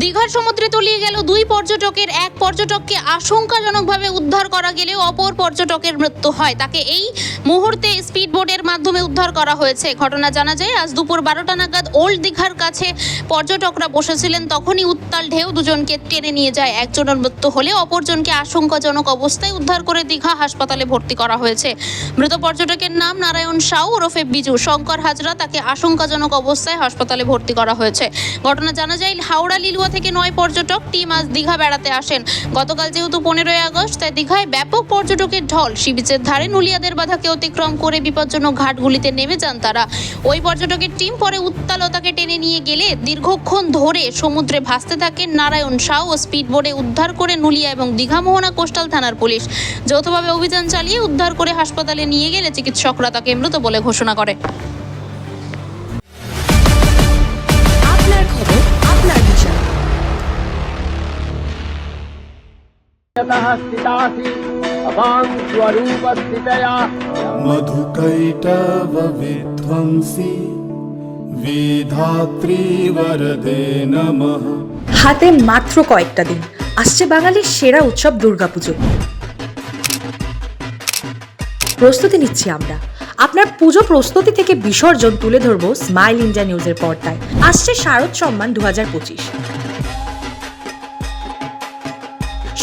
দীঘার সমুদ্রে তলিয়ে গেল দুই পর্যটকের, এক পর্যটককে আশঙ্কাজনকভাবে উদ্ধার করা গেলেও অপর পর্যটকের মৃত্যু হয়। তাকে এই মুহূর্তে স্পিড বোটের মাধ্যমে উদ্ধার করা হয়েছে। ঘটনা জানা যায়, আজ দুপুর বারোটা নাগাদ ওল্ড দীঘার কাছে পর্যটকরা বসেছিলেন, তখনই উত্তাল ঢেউ দুজনকে টেনে নিয়ে যায়। একজনের মৃত্যু হলে অপরজনকে আশঙ্কাজনক অবস্থায় উদ্ধার করে দীঘা হাসপাতালে ভর্তি করা হয়েছে। মৃত পর্যটকের নাম নারায়ণ সাউ ওরফে বিজু। শঙ্কর হাজরা তাকে আশঙ্কাজনক অবস্থায় হাসপাতালে ভর্তি করা হয়েছে। ঘটনা জানা যায়, হাওড়া, লিলুয়া থেকে নয় পর্যটক, টিম আজ দীঘা বেড়াতে আসেন। গতকাল যেহেতু পনেরোই আগস্ট, তাই দীঘায় ব্যাপক পর্যটকের ঢল। সি বিচের ধারে নুলিয়াদের বাধাকে অতিক্রম করে বিপজ্জনক ঘাটগুলিতে নেমে যান তারা। ওই পর্যটকের টিম পরে উত্তালতাকে টেনে নিয়ে গেলে দীর্ঘক্ষণ ধরে সমুদ্রে ভাসতে থাকেন নারায়ণ শাহ ও স্পিডবোটে উদ্ধার করে নুলিয়া এবং দীঘা মোহনা কোস্টাল থানার পুলিশ। যৌথভাবে অভিযান চালিয়ে উদ্ধার করে হাসপাতালে নিয়ে গেলে চিকিৎসকরা তাকে মৃত বলে ঘোষণা করে। আপনার খবর यतः स्थितासि अवां स्वरूपस्थितया मधुकैटवविध्वंसि वेधात्री वरदे नमः হাতে মাত্র কয়েকটা দিন আসছে বাঙালির সেরা উৎসব দুর্গাপুজো প্রস্তুতি নিচ্ছি আমরা আপনার পুজো প্রস্তুতি থেকে বিসর্জন তুলে ধরবো স্মাইল ইন্ডিয়া নিউজের পর্দায় আসছে শারদ সম্মান দু